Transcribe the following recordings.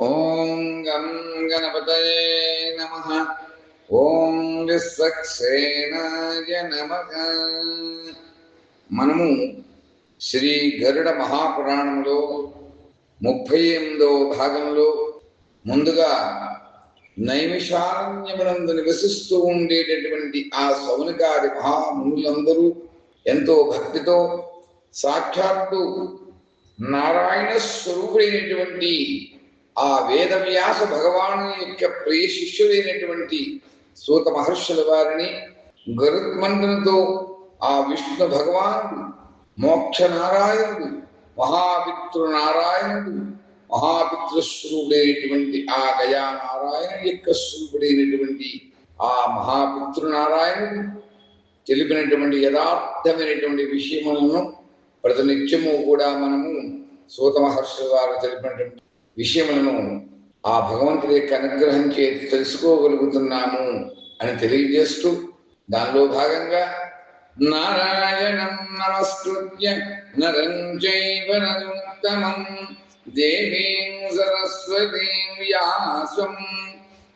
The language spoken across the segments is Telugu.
ఓం గం గణపతయే నమ. ఓం విశ్వక్సేనాయ నమ మనము శ్రీ గరుడ మహాపురాణంలో ముప్పై ఎనిమిదో భాగంలో ముందుగా నైమిషారణ్యమునందు నివసిస్తూ ఉండేటటువంటి ఆ సౌనికాది మహామునులందరూ ఎంతో భక్తితో సాక్షాత్తు నారాయణ స్వరూపుడైనటువంటి ఆ వేదవ్యాస భగవాను యొక్క ప్రియ శిష్యుడైనటువంటి సూత మహర్షుల వారిని గరుత్మంతునితో ఆ విష్ణు భగవానుడు మోక్ష నారాయణుడు మహాపితృ నారాయణుడు మహాపితృస్వరూపుడైనటువంటి ఆ గయా నారాయణ యొక్క స్వరూపుడైనటువంటి ఆ మహాపితృ నారాయణుడు తెలిపినటువంటి యథార్థమైనటువంటి విషయములను ప్రతినిత్యము కూడా మనము సూత మహర్షుల వారు తెలిపినటువంటి విషయములను ఆ భగవంతుడి యొక్క అనుగ్రహం చేతి తెలుసుకోగలుగుతున్నాము అని తెలియజేస్తూ దానిలో భాగంగా నారాయణం నమస్కృత్య నరం చైవ నరోత్తమం దేవీం సరస్వతీం వ్యాసం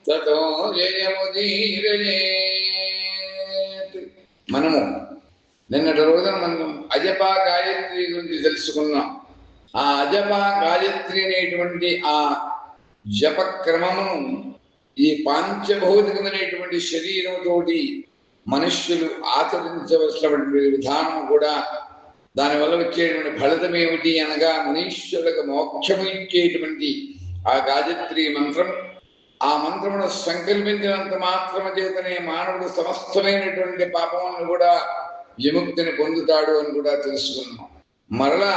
తతో జయముదీరయేత్. మనము నిన్నటి రోజున మనం అజపా గాయత్రి గురించి తెలుసుకున్నాం. ఆ అజప గాయత్రి అనేటువంటి ఆ జప క్రమమును ఈ పాంచభౌతికమైనటువంటి శరీరంతోటి మనుష్యులు ఆచరించవలసినటువంటి విధానం కూడా దానివల్ల వచ్చేటువంటి ఫలితం ఏమిటి అనగా మనుష్యులకు మోక్షము ఇచ్చేటువంటి ఆ గాయత్రి మంత్రం. ఆ మంత్రమును సంకల్పించినంత మాత్రము చేతనే మానవుడు సమస్తమైనటువంటి పాపములను కూడా విముక్తిని పొందుతాడు అని కూడా తెలుసుకున్నాం. మరలా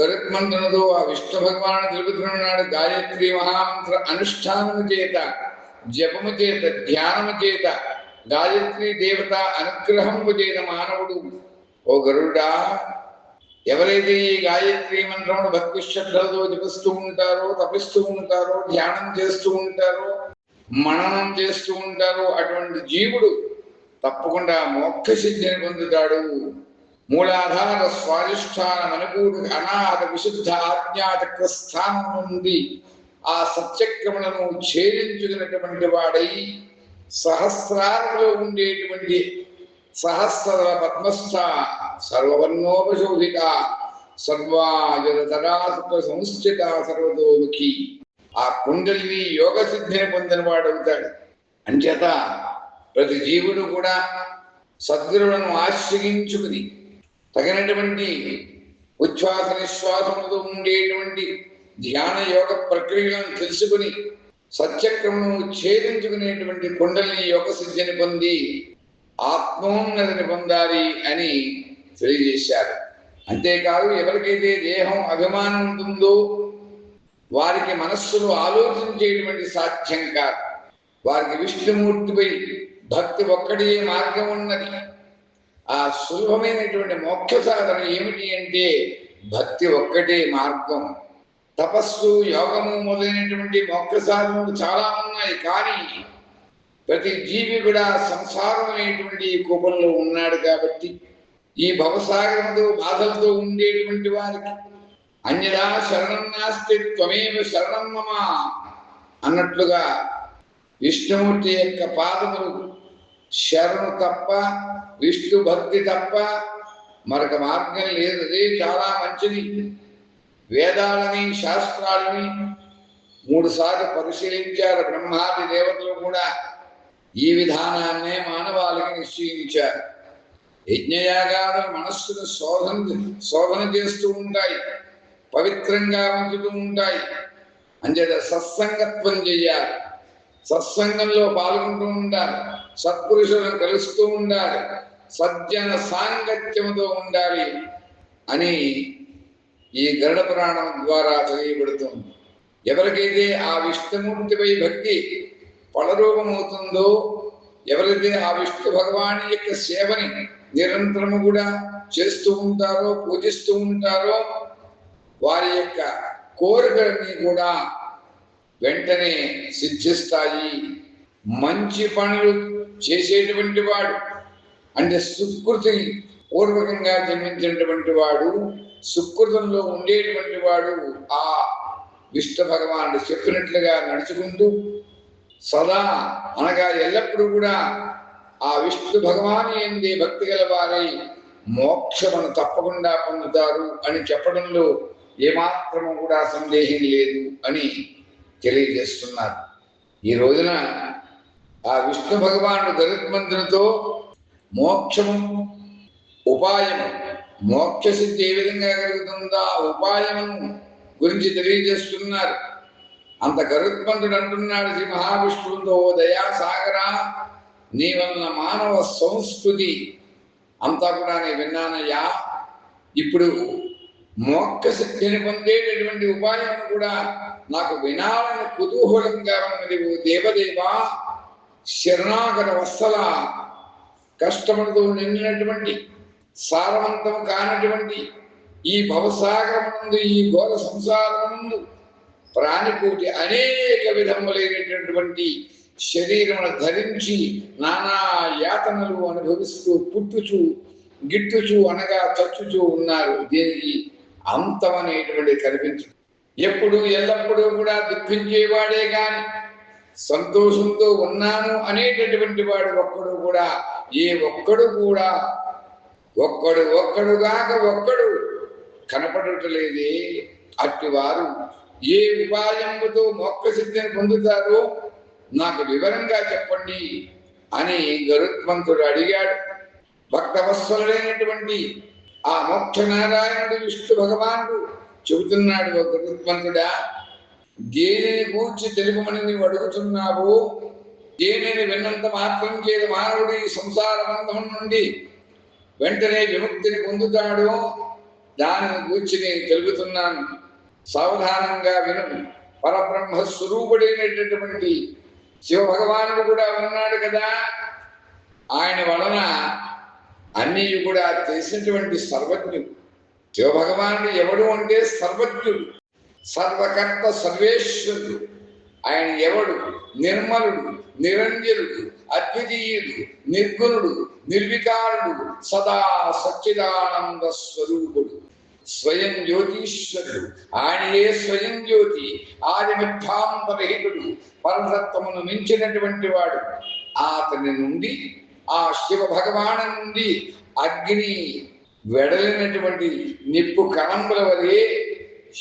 గరుత్మంతునితో ఆ విష్ణు భగవాను తెలుపుతున్నాడు గాయత్రి మహామంత్ర అనుష్ఠానము చేత జపము చేత ధ్యానము చేత గాయత్రి దేవత అనుగ్రహము చేత మానవుడు. ఓ గరుడా ఎవరైతే ఈ గాయత్రి మంత్రమును భక్తి శ్రద్ధలతో జపిస్తూ ఉంటారో తపిస్తూ ఉంటారో ధ్యానం చేస్తూ ఉంటారో మననం చేస్తూ ఉంటారో అటువంటి జీవుడు తప్పకుండా మోక్ష సిద్ధిని పొందుతాడు. మూలాధార స్వాధిష్టానం అనుకూడి అనాథ విశుద్ధ ఆజ్ఞాచక్ర స్థానం నుండి ఆ సత్యక్రమలను ఛేదించుకున్నటువంటి వాడై సహస్రాలలో ఉండేటువంటి సహస్ర పద్మస్థ సర్వవర్ణోపశోభిత సర్వాయుధరాసుత సంస్థిత సర్వతోముఖి. ఆ కుండలిని యోగ సిద్ధిని పొందిన వాడవుతాడు అంచేత ప్రతి జీవుడు కూడా సద్గురులను ఆశ్రయించుకుని తగినటువంటి ఉచ్ఛ్వాస నిశ్వాసములతో ఉండేటువంటి ధ్యాన యోగ ప్రక్రియలను తెలుసుకుని సత్యక్రమము ఛేదించుకునేటువంటి కుండలిని యోగ సిద్ధిని పొంది ఆత్మోన్నతిని పొందాలి అని తెలియజేశారు. అంతేకాదు ఎవరికైతే దేహం అభిమానం ఉంటుందో వారికి మనస్సులో ఆలోచించేటువంటి సాధ్యం కాదు. వారికి విష్ణుమూర్తిపై భక్తి ఒక్కటే మార్గం ఉన్నది. ఆ సులభమైనటువంటి మోక్ష సాధన ఏమిటి అంటే భక్తి ఒక్కటే మార్గం. తపస్సు యోగము మొదలైనటువంటి మోక్ష సాధనలు చాలా ఉన్నాయి కానీ ప్రతి జీవి కూడా సంసారం అనేటువంటి కోపంలో ఉన్నాడు కాబట్టి ఈ భవసాగరంతో బాధలతో ఉండేటువంటి వారికి అన్యదా శరణం నాస్తి త్వమేవ శరణం మమ అన్నట్లుగా విష్ణుమూర్తి యొక్క పాదములు శరణు తప్ప విష్ణు భక్తి తప్ప మరొక మార్గం లేదు అదే చాలా మంచిది. వేదాలని శాస్త్రాలని మూడుసార్లు పరిశీలించారు బ్రహ్మాది దేవతలు కూడా. ఈ విధానాన్నే మానవాళికి నిశ్చయించారు. యజ్ఞయాగాలు మనస్సును శోధన శోధన చేస్తూ ఉంటాయి పవిత్రంగా ఉంచుతూ ఉంటాయి. అంచేత సత్సంగత్వం చెయ్యాలి సత్సంగంలో పాల్గొంటూ ఉండాలి సత్పురుషులను కలుస్తూ ఉండాలి సజ్జన సాంగత్యముతో ఉండాలి అని ఈ గరుడ పురాణం ద్వారా తెలియబడుతుంది. ఎవరికైతే ఆ విష్ణుమూర్తిపై భక్తి ఫలరూపమవుతుందో ఎవరైతే ఆ విష్ణు భగవాని యొక్క సేవని నిరంతరము కూడా చేస్తూ ఉంటారో పూజిస్తూ ఉంటారో వారి యొక్క కోరికలన్నీ కూడా వెంటనే సిద్ధిస్తాయి. మంచి పనులు చేసేటువంటి వాడు అంటే సుకృతి పూర్వకంగా జన్మించినటువంటి వాడు సుకృతంలో ఉండేటువంటి వాడు ఆ విష్ణు భగవానుడు చెప్పినట్లుగా నడుచుకుంటూ సదా అనగా ఎల్లప్పుడూ కూడా ఆ విష్ణు భగవాను ఎందే భక్తి గల వారై మోక్షమును తప్పకుండా పొందుతారు అని చెప్పడంలో ఏమాత్రము కూడా సందేహం లేదు అని తెలియజేస్తున్నారు. ఈ రోజున ఆ విష్ణు భగవానుడు గరుత్మంతునితో మోక్షము ఉపాయము. మోక్ష సిద్ధి ఏ విధంగా కలుగుతుందో ఆ ఉపాయము గురించి తెలియజేస్తున్నారు. అంత గరుత్మంతుడు అంటున్నాడు శ్రీ మహావిష్ణువుతో "ఓ దయా సాగరా నీ వలన మానవ సంస్కృతి అంతా కూడా నేను విన్నానయ్యా. ఇప్పుడు మోక్ష శక్తిని పొందేటటువంటి ఉపాయం కూడా నాకు వినాలని కుతూహలంగా ఉన్నది దేవదేవ శరణాగర శరణాగత కష్టములతో నిండినటువంటి సారవంతం కానటువంటి ఈ భవసాగరముందు ఈ ఘోర సంసారముందు ప్రాణికోటి అనేక విధములైనటువంటి శరీరమును ధరించి నానా యాతనలు అనుభవిస్తూ పుట్టుచు గిట్టుచు అనగా చచ్చుచూ ఉన్నారు. దీనికి అంతం అనేటువంటి కనిపించదు. ఎప్పుడు ఎల్లప్పుడూ కూడా దుఃఖించేవాడే కాని సంతోషంతో ఉన్నాను అనేటటువంటి వాడు ఒక్కడు కూడా ఏ ఒక్కడు కూడా ఒక్కడు ఒక్కడుగాక ఒక్కడు కనపడటలేదే. అట్టివారు ఏ ఉపాయముతో మోక్ష సిద్ధిని పొందుతారో నాకు వివరంగా చెప్పండి అని గరుత్మంతుడు అడిగాడు. భక్తవత్సలుడైనటువంటి ఆ మోక్ష నారాయణుడు విష్ణు భగవానుడు చెబుతున్నాడు "ఓ గరుత్మంతుడా దేనిని కూర్చి తెలుగుమని నీవు అడుగుతున్నావు దేనిని విన్నంత మాత్రం చేత మానవుడు ఈ సంసార బంధం నుండి. వెంటనే విముక్తిని పొందుతాడు. దానిని గూర్చి నేను తెలుపుతున్నాను. సావధానంగా విను. పరబ్రహ్మ స్వరూపుడైనటువంటి శివ భగవానుడు కూడా ఉన్నాడు కదా. ఆయన వలన అన్నీ కూడా తెలిసినటువంటి సర్వజ్ఞుడు. శివభగవానుడు ఎవడు అంటే సర్వజ్ఞుడు. సర్వకర్త సర్వేశ్వరుడు. ఆయన ఎవడు? నిర్మలుడు. నిరంజనుడు అద్వితీయుడు నిర్గుణుడు నిర్వికారుడు సదా సచ్చిదానంద స్వరూపుడు. స్వయం జ్యోతీశ్వరుడు. ఆయనే స్వయం జ్యోతి ఆదిమిథాంతరహితుడు పరతత్వమును మించినటువంటి వాడు. అతని నుండి ఆ శివ భగవాను నుండి అగ్ని వెడలినటువంటి నిప్పు కణముల వలె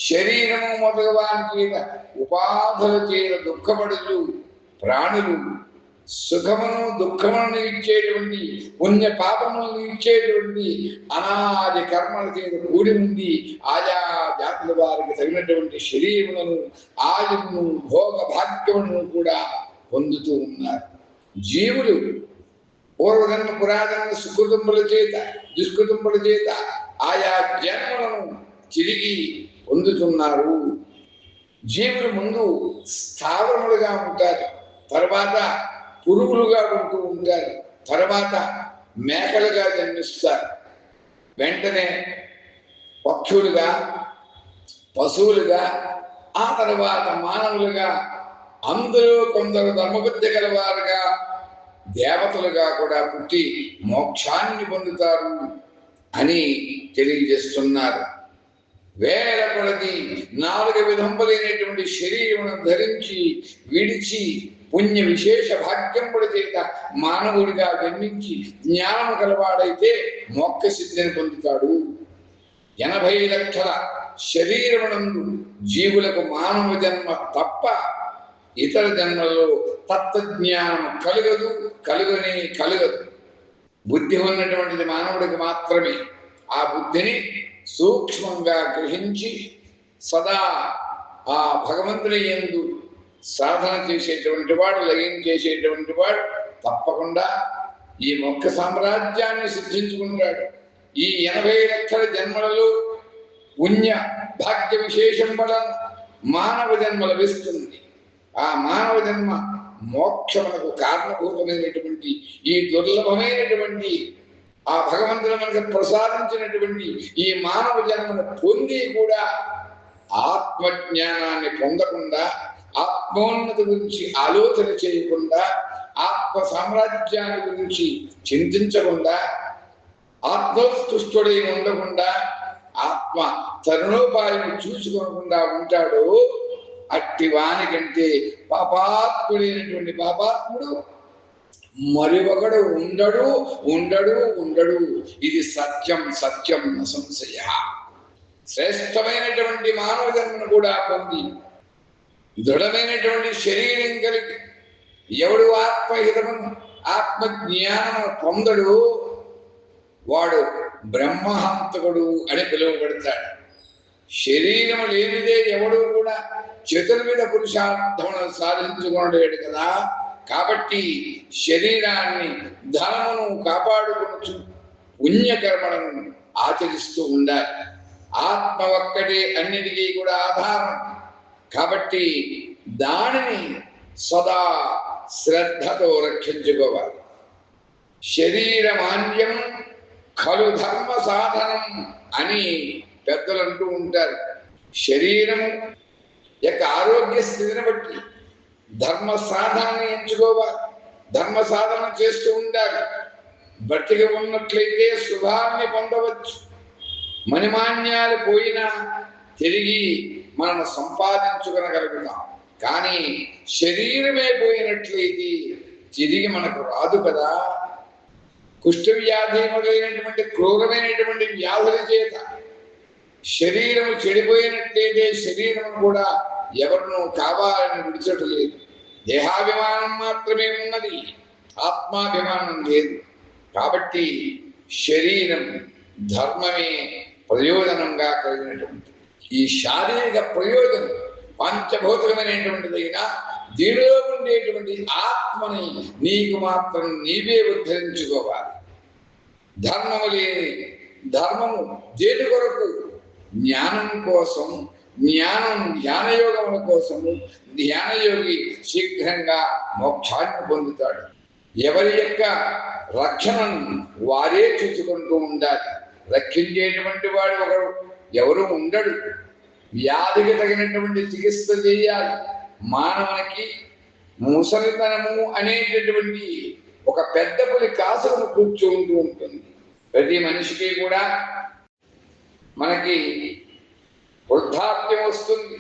శరీరము మొదలవానికి ఉపాధుల చేత దుఃఖపడుచు ప్రాణులు సుఖమును దుఃఖమును ఇచ్చేటువంటి పుణ్య పాపములను ఇచ్చేటువంటి అనాది కర్మల చేత కూడి ఉంది ఆయా జాతుల వారికి తగినటువంటి శరీరములను ఆయువును భోగ భాగ్యములను కూడా పొందుతూ ఉన్నారు. జీవులు పూర్వజన్మ పురాజన్మ సుకృతుంబుల చేత దుష్కృతుంబుల చేత ఆయా జన్మలను తిరిగి పొందుతున్నారు. జీవులు ముందు స్థావరములుగా ఉంటారు. తర్వాత పురుగులుగా ఉంటూ ఉంటారు. తర్వాత మేకలుగా జన్మిస్తారు. వెంటనే పక్షులుగా పశువులుగా ఆ తర్వాత మానవులుగా అందరూ కొందరు ధర్మబుద్ధి గలవారుగా దేవతలుగా కూడా పుట్టి మోక్షాన్ని పొందుతారు అని తెలియజేస్తున్నారు. వేల కొలది నాలుగు విధంబులైనటువంటి శరీరమును ధరించి విడిచి పుణ్య విశేష భాగ్యంపుల చేత మానవుడిగా జన్మించి జ్ఞానము గలవాడైతే మోక్ష సిద్ధిని పొందుతాడు. ఎనభై లక్షల శరీరమునందు జీవులకు మానవ జన్మ తప్ప ఇతర జన్మల్లో తత్వజ్ఞానం కలగదు కలుగని కలగదు. బుద్ధి ఉన్నటువంటిది మానవుడికి మాత్రమే. ఆ బుద్ధిని సూక్ష్మంగా గ్రహించి సదా ఆ భగవంతుని ఎందు సాధన చేసేటువంటి వాడు లయం చేసేటువంటి వాడు తప్పకుండా ఈ మొక్క సామ్రాజ్యాన్ని సిద్ధించుకుంటాడు. ఈ ఎనభై లక్షల జన్మలలో పుణ్య భాగ్య విశేషం వలన మానవ జన్మ లభిస్తుంది ఆ మానవ జన్మ మోక్షమునకు కారణభూతమైనటువంటి ఈ దుర్లభమైనటువంటి ఆ భగవంతుడు మనకు ప్రసాదించినటువంటి ఈ మానవ జన్మను పొంది కూడా ఆత్మజ్ఞానాన్ని పొందకుండా ఆత్మోన్నతి గురించి ఆలోచన చేయకుండా ఆత్మ సామ్రాజ్యాన్ని గురించి చింతించకుండా ఆత్మస్తుష్టుడై ఉండకుండా ఆత్మ తరుణోపాయం చూసుకోకుండా ఉంటాడు అట్టి వానికంటే పాపాత్ముడైనటువంటి పాపాత్ముడు మరి ఒకడు ఉండడు ఉండడు ఉండడు. ఇది సత్యం సత్యం సంశయ శ్రేష్టమైనటువంటి మానవ జన్మను కూడా పొంది దృఢమైనటువంటి శరీరం కలిగి ఎవడు ఆత్మహితము ఆత్మ జ్ఞానం పొందడు వాడు బ్రహ్మహంతకుడు అని పిలువబడతాడు. శరీరము లేనిదే ఎవడు కూడా చతుర్విధ పురుషార్థమును సాధించుకున్నాడు కదా. కాబట్టి శరీరాన్ని ధనమును కాపాడుకుంటూ పుణ్యకర్మలను ఆచరిస్తూ ఉండాలి. ఆత్మ ఒక్కటే అన్నిటికీ కూడా ఆధారం. కాబట్టి దానిని సదా శ్రద్ధతో రక్షించుకోవాలి. శరీర మాన్యం ఖలు ధర్మ సాధనం అని పెద్దలు అంటూ ఉంటారు. శరీరం యొక్క ఆరోగ్య స్థితిని బట్టి ధర్మ సాధనని ఎంచుకోవాలి. ధర్మ సాధన చేస్తూ ఉండాలి. బతికి ఉన్నట్లయితే శుభాన్ని పొందవచ్చు. మణిమాన్యాలు పోయినా తిరిగి మనం సంపాదించుకొనగలుగుతాం. కానీ శరీరమే పోయినట్లయితే తిరిగి మనకు రాదు కదా. కుష్ఠవ్యాధి మొదలైనటువంటి క్రూరమైనటువంటి వ్యాధుల చేత శరీరము చెడిపోయినట్లయితే శరీరం కూడా ఎవరినో కావాలని విడిచటలేదు దేహాభిమానం మాత్రమే ఉన్నది ఆత్మాభిమానం లేదు. కాబట్టి శరీరం ధర్మమే ప్రయోజనంగా కలిగినటువంటి ఈ శారీరక ప్రయోజనం పంచభౌతికమైనటువంటిదైనా దీనిలో ఉండేటువంటి ఆత్మని నీకు మాత్రం నీవే ఉద్ధరించుకోవాలి. ధర్మము లేని ధర్మము దేని కొరకు? జ్ఞానం కోసం జ్ఞానం ధ్యానయోగముల కోసము ధ్యానయోగి శీఘ్రంగా మోక్షాన్ని పొందుతాడు. ఎవరి యొక్క రక్షణను వారే చూసుకుంటూ ఉండాలి. రక్షించేటువంటి వాడు ఒకడు ఎవరు ఉండడు. వ్యాధికి తగినటువంటి చికిత్స చేయాలి. మానవునికి ముసలితనము అనేటటువంటి ఒక పెద్ద పులి కాసులను కూర్చుంటూ ఉంటుంది. ప్రతి మనిషికి కూడా మనకి వృద్ధాప్యం వస్తుంది.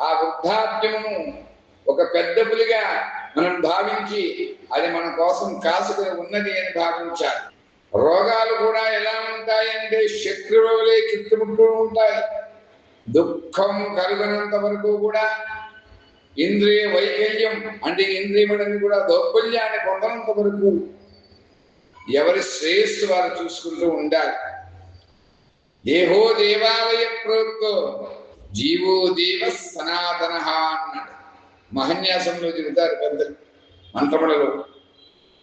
ఆ వృద్ధాప్యమును ఒక పెద్ద పులిగా మనం భావించి అది మన కోసం కాసుకుని ఉన్నది అని భావించాలి. రోగాలు కూడా ఎలా ఉంటాయంటే శత్రువులే చుట్టుముట్టూ ఉంటాయి. దుఃఖం కలుగునంత వరకు కూడా ఇంద్రియ వైకల్యం అంటే ఇంద్రియములను కూడా దౌర్బల్యాన్ని పొందనంత వరకు ఎవరి శ్రేయస్సు వారు చూసుకుంటూ ఉండాలి. దేహో దేవాలయ ప్రభుత్వం జీవో దేవ సనాతన అన్నాడు. మహన్యాసంలో చెబుతారు పెద్దలు మంత్రములలో.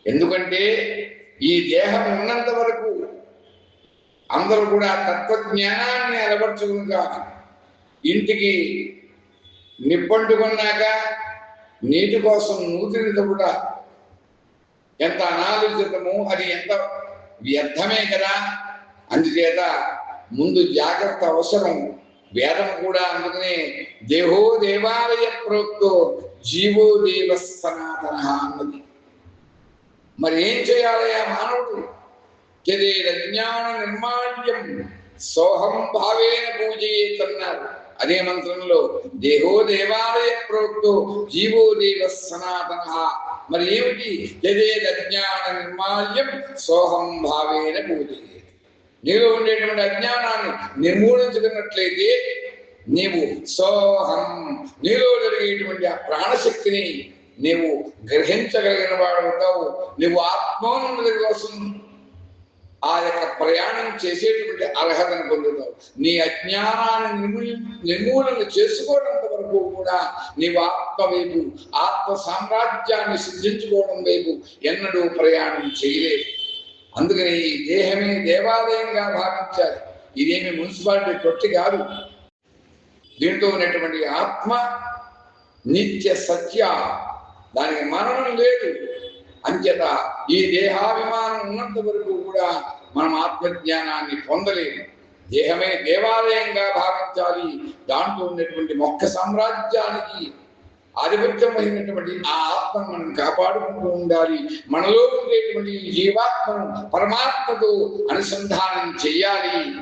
ఎందుకంటే ఈ దేహం ఉన్నంత వరకు అందరూ కూడా తత్వజ్ఞానాన్ని అలవర్చుకుని ఇంటికి నిప్పంటుకున్నాక నీటి కోసం నూతిని కూడా ఎంత అనాలోచితము అది ఎంత వ్యర్థమే కదా. అందుచేత ముందు జాగ్రత్త అవసరం. వేదం కూడా అందుకనే దేహో దేవాలయ ప్రోక్తో జీవో దేవ సనాతన అన్నది. మరి ఏం చేయాలయా ఆ మానవుడు? జ్ఞాన నిర్మాణ్యం సోహం భావేన పూజయేతన్నారు. అదే మంత్రంలో దేహో దేవాలయ ప్రోక్తో జీవో దేవ సనాతన. మరి ఏమిటి? యదేదజ్ఞాన నిర్మాల్యం సోహం భావేన పూజయేత్. నీలో ఉండేటువంటి అజ్ఞానాన్ని నిర్మూలించుకున్నట్లయితే నీవు సోహం నీలో జరిగేటువంటి ఆ ప్రాణశక్తిని నీవు గ్రహించగలిగిన వాడు ఉంటావు. నువ్వు ఆత్మోన్నతి కోసం ఆ యొక్క ప్రయాణం చేసేటువంటి అర్హతను పొందుతావు. నీ అజ్ఞానాన్ని నిర్మూలి నిర్మూలన చేసుకోవడంత వరకు కూడా నీవు ఆత్మ వైపు ఆత్మ సామ్రాజ్యాన్ని సిద్ధించుకోవడం వైపు ఎన్నడూ ప్రయాణం చేయలేదు. అందుకని ఈ దేహమే దేవాలయంగా భావించాలి. ఇదేమి మున్సిపాలిటీ తొట్టి కాదు. దీంట్లో ఉన్నటువంటి ఆత్మ నిత్య సత్య దానికి మరణం లేదు. అంచేత ఈ దేహాభిమానం ఉన్నంత వరకు కూడా మనం ఆత్మజ్ఞానాన్ని పొందలేము. దేహమే దేవాలయంగా భావించాలి. దాంట్లో ఉన్నటువంటి మొక్క సామ్రాజ్యానికి ఆధిపత్యం వహించినటువంటి ఆ ఆత్మను మనం కాపాడుకుంటూ ఉండాలి. మనలో ఉండేటువంటి జీవాత్మను పరమాత్మతో అనుసంధానం చెయ్యాలి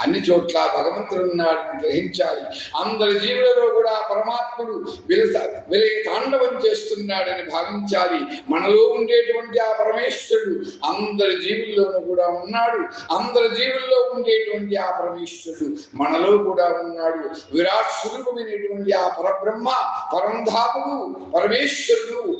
అన్ని చోట్ల భగవంతుడు ఉన్నాడని గ్రహించాలి. అందరి జీవులలో కూడా పరమాత్ముడు విలస విలయ తాండవం చేస్తున్నాడని భావించాలి. మనలో ఉండేటువంటి ఆ పరమేశ్వరుడు అందరి జీవుల్లోనూ కూడా ఉన్నాడు. అందరి జీవుల్లో ఉండేటువంటి ఆ పరమేశ్వరుడు మనలో కూడా ఉన్నాడు. విరాట్ స్వరూపమైనటువంటి ఆ పరబ్రహ్మ పరంధాముడు పరమేశ్వరుడు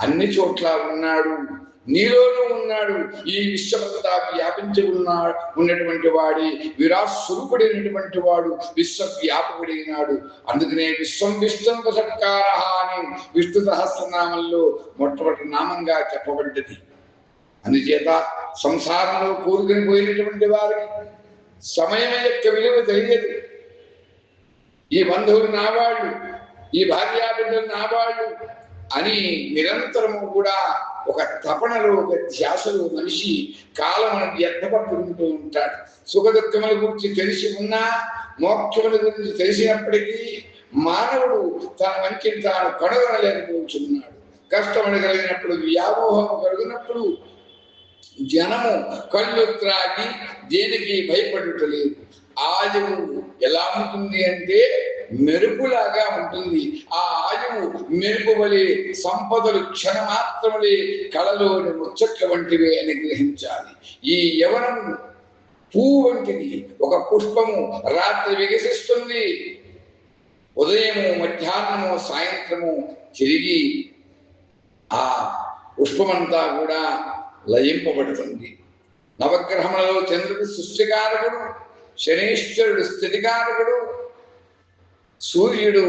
అన్ని చోట్ల ఉన్నాడు. నీలోనూ ఉన్నాడు. ఈ విశ్వమంతా వ్యాపించి ఉన్నా ఉన్నటువంటి వాడి విరాస్వరూపుడైనటువంటి వాడు విశ్వవ్యాపకుడైనాడు అందుకనే విశ్వం విశ్వంత సత్కార అని విష్ణు సహస్రనామంలో మొట్టమొదటి నామంగా చెప్పబడ్డది. అందుచేత సంసారంలో కూరుకుని పోయినటువంటి వారికి సమయం యొక్క విలువ తెలియదు. ఈ బంధువులు నావాళ్ళు ఈ భార్యాబిడ్డలు నావాళ్ళు అని నిరంతరము కూడా ఒక తపనలో ఒక ధ్యాసలో మనిషి కాలం వ్యర్థపడుతుంటూ ఉంటాడు. సుఖ దుఃఖముల గురించి తెలిసి ఉన్నా మోక్షముల గురించి తెలిసినప్పటికీ మానవుడు తన మంచిని తాను కనుగొనలేకపోతున్నాడు. కష్టములు కలిగినప్పుడు వ్యామోహం కలిగినప్పుడు జనము కళ్ళు త్రాగి దేనికి భయపడటలేదు. ఆయువు ఎలా ఉంటుంది అంటే మెరుపులాగా ఉంటుంది. ఆ ఆయువు మెరుపు వలె సంపదలు క్షణమాత్రములే కళలోని ముచ్చట్ల వంటివే అని గ్రహించాలి. ఈ యవనం పువ్వు వంటిది. ఒక పుష్పము రాత్రి వికసిస్తుంది. ఉదయము మధ్యాహ్నము సాయంత్రము తిరిగి ఆ పుష్పమంతా కూడా లయింపబడుతుంది. నవగ్రహములలో చంద్రుడు సృష్టికారకుడు శనీశ్వరుడు స్థితికారకుడు సూర్యుడు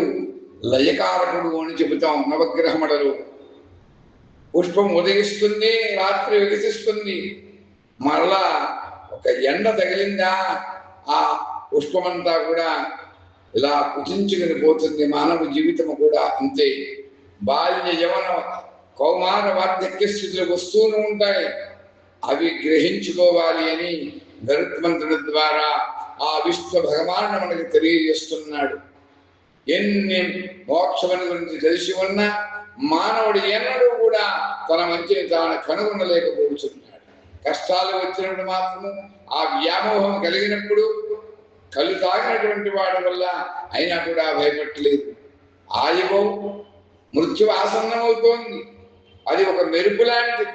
లయకారకుడు అని చెబుతాం నవగ్రహమడలు పుష్పం ఉదయిస్తుంది రాత్రి వికసిస్తుంది. మరలా ఒక ఎండ తగిలిందా ఆ పుష్పమంతా కూడా ఇలా కుచించుకుని పోతుంది మానవ జీవితం కూడా అంతే. బాల్య యవన కౌమార వార్ధక్య స్థితిలో వస్తూనే ఉంటాయి. అవి గ్రహించుకోవాలి అని గరుత్మంతుడి ద్వారా ఆ విశ్వ భగవాను మనకు తెలియజేస్తున్నాడు. ఎన్ని మోక్షమని గురించి తెలిసి ఉన్నా మానవుడు ఎన్నడూ కూడా తన మంచిని తాను కనుగొనలేకపోతున్నాడు. కష్టాలు వచ్చినప్పుడు మాత్రము ఆ వ్యామోహం కలిగినప్పుడు కళ్ళు తాగినటువంటి వాడి వల్ల అయినా కూడా భయపెట్టలేదు ఆయువు మృత్యు ఆసన్నమవుతోంది అది ఒక మెరుపు లాంటిది.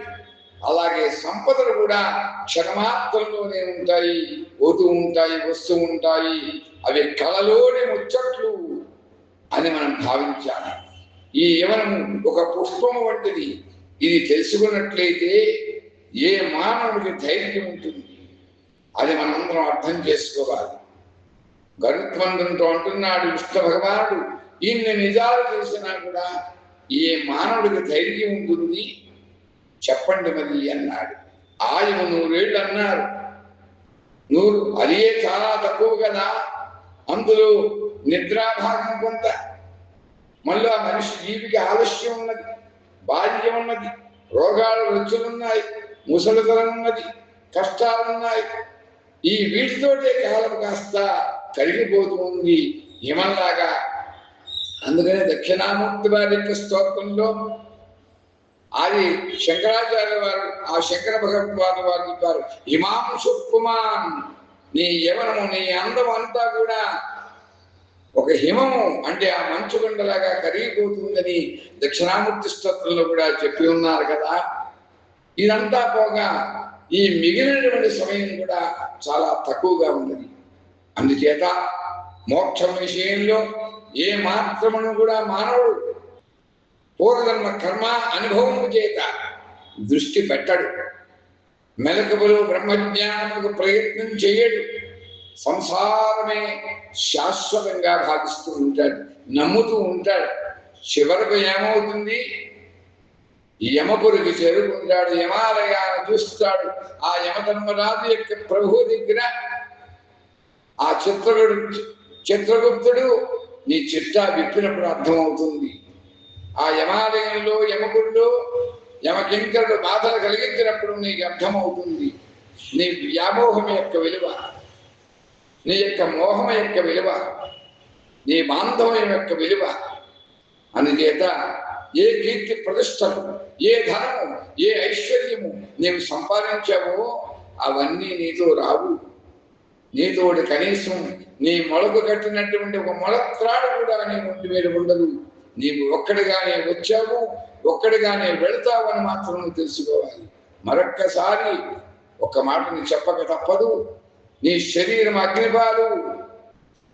అలాగే సంపదలు కూడా క్షణమాత్రంలోనే ఉంటాయి పోతూ ఉంటాయి వస్తూ ఉంటాయి. అవి కళలోని ముచ్చట్లు అని మనం భావించాలి. ఈ యవనం ఒక పుష్పము వంటిది. ఇది తెలుసుకున్నట్లయితే ఏ మానవుడికి ధైర్యం ఉంటుంది? అది మనందరం అర్థం చేసుకోవాలి. గరుత్మంతునితో అంటున్నాడు విష్ణు భగవానుడు ఇన్ని నిజాలు తెలిసినా కూడా ఏ మానవుడికి ధైర్యం ఉంటుంది? చెప్పండి మరి అన్నాడు. ఆయన నూరేళ్ళు అన్నారు. నూరు అదే చాలా తక్కువ కదా. అందులో నిద్రాభాగం కొంత. మళ్ళీ ఆ మనిషి జీవికి ఆలస్యం ఉన్నది బాల్యం ఉన్నది రోగాలు రచ్చులున్నాయి ముసలితనం ఉన్నది కష్టాలున్నాయి. ఈ వీటితోటే కాలం కాస్త కరిగిపోతుంది హిమంలాగా అందుకనే దక్షిణామూర్తి వారి యొక్క స్తోత్రంలో అది శంకరాచార్య వారు ఆ శంకర భగవత్వాద వారు చెప్పారు హిమాంశు కుమాన్ నీ యవనము నీ అందం అంతా కూడా ఒక హిమము అంటే ఆ మంచు గుండలాగా కరిగిపోతుందని దక్షిణామూర్తి స్తోత్రంలో కూడా చెప్పి ఉన్నారు కదా. ఇదంతా పోగా ఈ మిగిలినటువంటి సమయం కూడా చాలా తక్కువగా ఉన్నది. అందుచేత మోక్షం విషయంలో ఏ మాత్రమును కూడా మానవుడు పూర్వజన్మ కర్మ అనుభవం చేత దృష్టి పెట్టడు. మెలకువలు బ్రహ్మజ్ఞానముకు ప్రయత్నం చేయడు. సంసారమే శాశ్వతంగా భావిస్తూ ఉంటాడు నమ్ముతూ ఉంటాడు. చివరకు ఏమవుతుంది? యమపురికి చేరుకుంటాడు యమాలయాన్ని చూస్తాడు. ఆ యమధర్మరాజు యొక్క ప్రభు దగ్గర ఆ చిత్రగుడు చిత్రగుప్తుడు నీ చిట్టా విప్పినప్పుడు అర్థమవుతుంది. ఆ యమాలయంలో యమకుల్లో యమకింకరుడు బాధలు కలిగించినప్పుడు నీకు అర్థమవుతుంది. నీ వ్యామోహం యొక్క విలువ. నీ యొక్క మోహం యొక్క విలువ నీ బాంధవ్యం యొక్క విలువ అందుచేత ఏ కీర్తి ప్రతిష్టలు ఏ ధనము ఏ ఐశ్వర్యము నీవు సంపాదించావో అవన్నీ నీతో రావు. నీతోటి కనీసం నీ మొలకు కట్టినటువంటి ఒక మొలత్రాడు కూడా నీ ఒంటి మీద ఉండదు. నీవు ఒక్కడిగానే వచ్చావు ఒక్కడిగానే వెళతావని మాత్రం తెలుసుకోవాలి. మరొక్కసారి ఒక మాటని చెప్పక తప్పదు. నీ శరీరం అగ్నిపాలు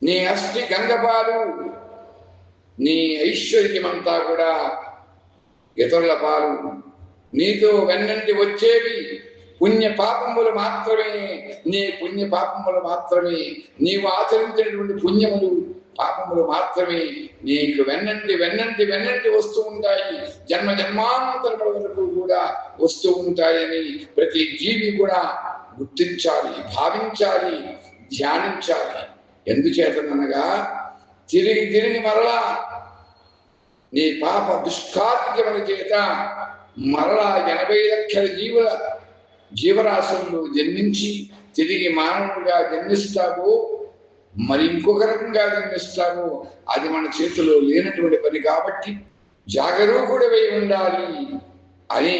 నీ అస్థి గంగపాలు నీ ఐశ్వర్యమంతా కూడా ఇతరుల పాలు. నీతో వెన్నంటి వచ్చేవి పుణ్య పాపములు మాత్రమే. నీ పుణ్య పాపములు మాత్రమే. నీవు ఆచరించినటువంటి పుణ్యములు పాపములు మాత్రమే. నీకు వెన్నంటి వెన్నంటి వెన్నంటి వస్తూ ఉంటాయి. జన్మ జన్మాంతరముల వరకు కూడా వస్తూ ఉంటాయని ప్రతి జీవి కూడా గుర్తించాలి భావించాలి ధ్యానించాలి. ఎందుచేతనగా తిరిగి తిరిగి మరలా నీ పాప దుష్కార్యముల చేత మరలా ఎనభై లక్షల జీవుల జీవరాశులను జన్మించి తిరిగి మానవుడిగా జన్మిస్తావు మరి ఇంకొక రకంగా జన్మిస్తావు అది మన చేతిలో లేనటువంటి పని కాబట్టి జాగరూకుడవై ఉండాలి అని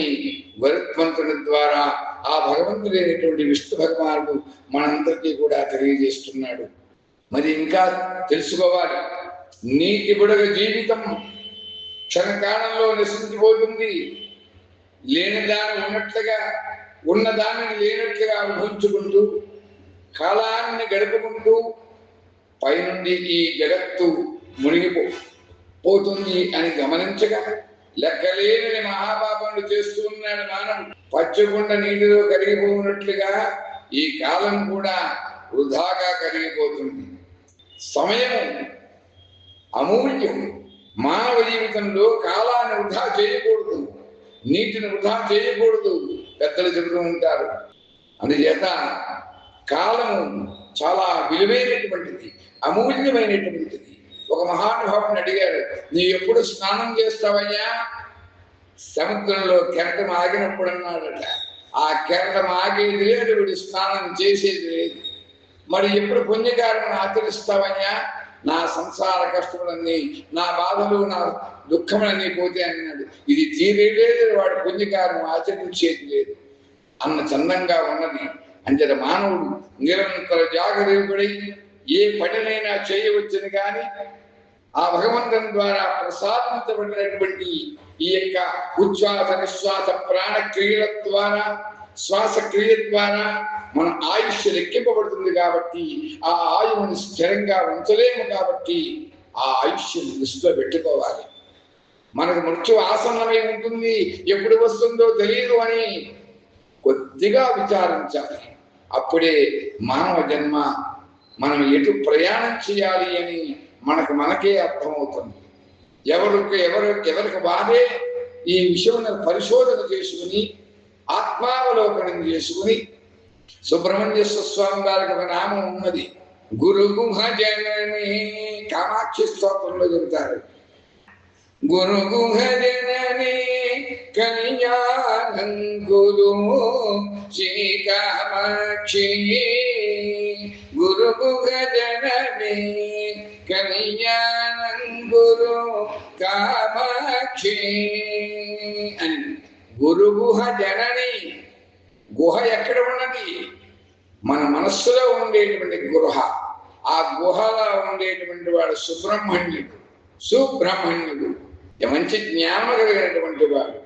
వరుత్మంతుని ద్వారా ఆ భగవంతుడైనటువంటి విష్ణు భగవానుడు మనందరికీ కూడా తెలియజేస్తున్నాడు. మరి ఇంకా తెలుసుకోవాలి. నీటి బుడగ జీవితం క్షణకాలంలో నశించిపోతుంది లేని దాని ఉన్నట్లుగా ఉన్న దానిని లేనట్లుగా అనుభవించుకుంటూ కాలాన్ని గడుపుకుంటూ పైనుండి ఈ జగత్తు మునిగిపో పోతుంది అని గమనించగా లెక్కలేని మహాపాపములు చేస్తూ ఉన్నాడు మానవుడు. పచ్చకుండా నీటిలో కరిగిపోయినట్లుగా ఈ కాలం కూడా వృధాగా కరిగిపోతుంది. సమయం అమూల్యం మానవ జీవితంలో కాలాన్ని వృధా చేయకూడదు. నీటిని వృధా చేయకూడదు. పెద్దలు చెబుతూ ఉంటారు. అందుచేత కాలము చాలా విలువైనటువంటిది అమూల్యమైనటువంటిది. ఒక మహానుభావుని అడిగారు నీ ఎప్పుడు స్నానం చేస్తావయ్యా? సముద్రంలో కెరటం ఆగినప్పుడు అన్నాడట. ఆ కెరటం ఆగేది లేదు వీడు స్నానం చేసేది లేదు. మరి ఎప్పుడు పుణ్యకారణం ఆచరిస్తావయ్యా? నా సంసార కష్టములన్నీ నా బాధలు నా దుఃఖములన్నీ పోతే అన్నాడు. ఇది తీరేలేదు వాడు పుణ్యకారం ఆచరించేది లేదు. అన్న చందంగా ఉన్నది. అంతట మానవుడు నిరంతర జాగరూకుడై ఏ పనినైనా చేయవచ్చును కానీ ఆ భగవంతుని ద్వారా ప్రసాదించబడినటువంటి ఈ యొక్క ఉచ్ఛ్వాస నిశ్వాస ప్రాణక్రియల ద్వారా శ్వాస క్రియ ద్వారా మన ఆయుష్ లెక్కింపబడుతుంది కాబట్టి ఆ ఆయువుని స్థిరంగా ఉంచలేము కాబట్టి ఆ ఆయుష్ దృష్టిలో పెట్టుకోవాలి. మనకు మృత్యు ఆసన్నమై ఉంటుంది ఎప్పుడు వస్తుందో తెలియదు అని కొద్దిగా విచారించాలి. అప్పుడే మానవ జన్మ మనం ఎటు ప్రయాణం చేయాలి అని మనకు మనకే అర్థమవుతుంది. ఎవరికి ఎవరు ఎవరికి వారే ఈ విషయం పరిశోధన చేసుకుని ఆత్మావలోకనం చేసుకుని సుబ్రహ్మణ్యేశ్వర స్వామి వారికి ఒక నామం ఉన్నది. గురు గుహ జనని కామాక్షి స్తోత్రంలో చెబుతారు. గురు గుహ జనని కళ్యాణం గురు శ్రీ కామాక్షి అని. గురు గుహ జనని గుహ ఎక్కడ ఉన్నది? మన మనస్సులో ఉండేటువంటి గృహ. ఆ గుహలో ఉండేటువంటి వాడు సుబ్రహ్మణ్యుడు. సుబ్రహ్మణ్యుడు. మంచి జ్ఞానం కలిగినటువంటి వాడు.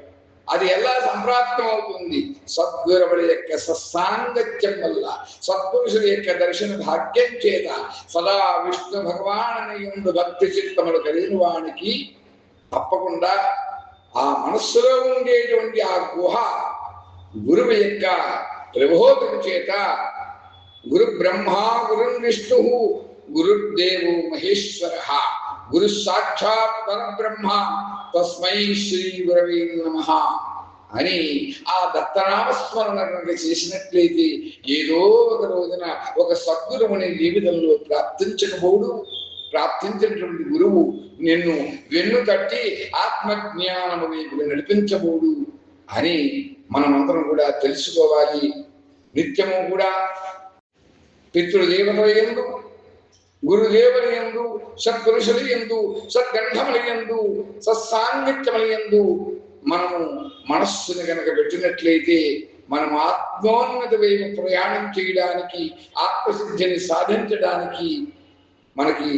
అది ఎలా సంప్రాప్తం అవుతుంది? సద్గురువుల యొక్క సత్సాంగత్యం వల్ల సత్పురుషుల యొక్క దర్శన భాగ్యం చేత సదా విష్ణు భగవాను భక్తి చిత్తములు కలిగిన వానికి తప్పకుండా ఆ మనస్సులో ఉండేటువంటి ఆ గుహ గురువు యొక్క ప్రబోధం చేత గురు బ్రహ్మ గురు విష్ణు గురుదేవు మహేశ్వర. గురు సాక్షాత్ పరబ్రహ్మ తస్మై శ్రీ గురవే నమ అని ఆ దత్తనామస్మరణ కనుక చేసినట్లయితే ఏదో ఒక రోజున ఒక సద్గురువుని జీవితంలో ప్రార్థించకపోవడం ప్రాప్తించినటువంటి గురువు నిన్ను వెన్ను తట్టి ఆత్మజ్ఞానము వైపు నడిపించబోడు అని మనమందరం కూడా తెలుసుకోవాలి. నిత్యము కూడా పితృదేవతల ఎందు గురుదేవుల ఎందు సత్పురుషుల ఎందు సద్గంధముల ఎందు సత్సాంగిత్యముల ఎందు మనము మనస్సుని కనుక పెట్టినట్లయితే మనం ఆత్మోన్నత వైపు ప్రయాణం చేయడానికి ఆత్మసిద్ధిని సాధించడానికి మనకి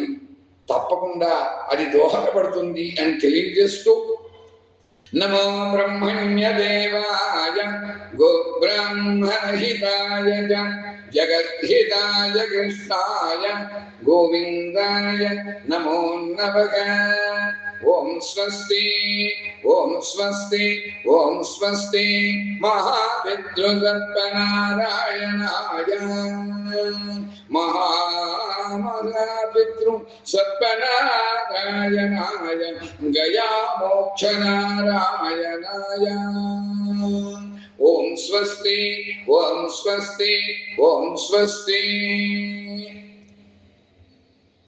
తప్పకుండా అది దోహదపడుతుంది అని తెలియజేస్తూ నమో బ్రహ్మణ్య దేవాయ గో బ్రాహ్మణహితాయ జగద్హితాయ కృష్ణాయ గోవిందాయ నమో నమః. ఓం స్వస్తి. ఓం స్వస్తి ఓం స్వస్తి మహాపితృసర్పనారాయణాయ మహామహాపితృ సర్పనారాయణాయ గయా మోక్షనారాయణాయ ఓం స్వస్తి ఓం స్వస్తి ఓం స్వస్తి